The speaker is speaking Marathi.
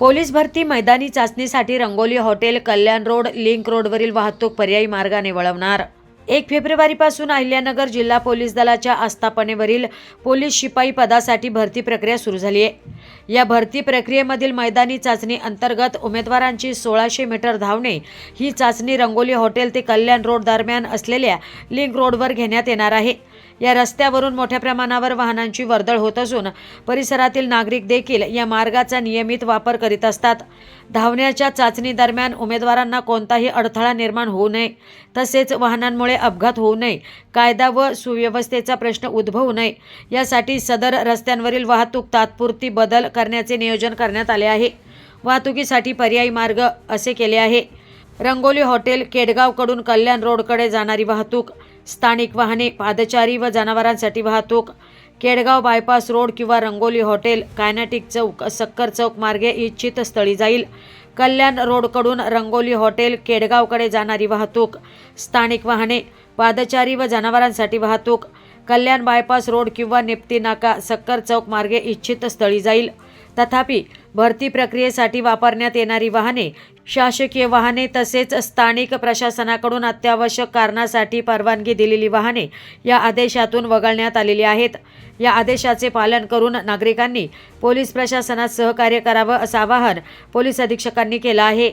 पोलीस भरती मैदानी चाचणीसाठी Rangoli hotel Kalyan road link रोडवरील वाहतूक पर्यायी मार्गाने वळवणार. एक फेब्रुवारीपासून अहिल्यानगर जिल्हा पोलीस दलाच्या आस्थापनेवरील पोलीस शिपाई पदासाठी भरती प्रक्रिया सुरू झाली आहे. या भरती प्रक्रियेमधील मैदानी चाचणी अंतर्गत उमेदवारांची सोळाशे मीटर धावणे ही चाचणी रंगोली हॉटेल ते कल्याण रोड दरम्यान असलेल्या लिंक रोडवर घेण्यात येणार आहे. या रस्त्यावरून मोठ्या प्रमाणावर वाहनांची वर्दळ होत असून परिसरातील नागरिक देखील या मार्गाचा नियमित वापर करीत असतात. धावण्याच्या चाचणी दरम्यान उमेदवारांना कोणताही अडथळा निर्माण होऊ नये. तसेच वाहनांमुळे अपघात होऊ नये. कायदा व सुव्यवस्थेचा प्रश्न उद्भवू नये. यासाठी सदर रस्त्यांवरील वाहतूक तात्पुरती बदल करण्याचे नियोजन करण्यात आले आहे. वाहतुकीसाठी पर्यायी मार्ग असे केले आहे. रंगोली हॉटेल केडगावकडून कल्याण रोडकडे जाणारी वाहतूक. स्थानिक वाहने पादचारी व जनावरांसाठी वाहतूक केडगाव बायपास रोड किंवा रंगोली हॉटेल कायनाटिक चौक सक्कर चौक मार्गे इच्छित स्थळी जाईल. कल्याण रोडकडून रंगोली हॉटेल केडगावकडे जाणारी वाहतूक स्थानिक वाहने पादचारी व जनावरांसाठी वाहतूक कल्याण बायपास रोड किंवा निप्ती नाका सक्कर चौक मार्गे इच्छित स्थळी जाईल. तथापि भरती प्रक्रियेसाठी वापरण्यात येणारी वाहने शासकीय वाहने तसेच स्थानिक प्रशासनाकडून अत्यावश्यक कारणासाठी परवानगी दिलेली वाहने या आदेशातून वगळण्यात आलेली आहेत. या आदेशाचे पालन करून नागरिकांनी पोलीस प्रशासनात सहकार्य करावं असं आवाहन पोलीस अधीक्षकांनी केलं आहे.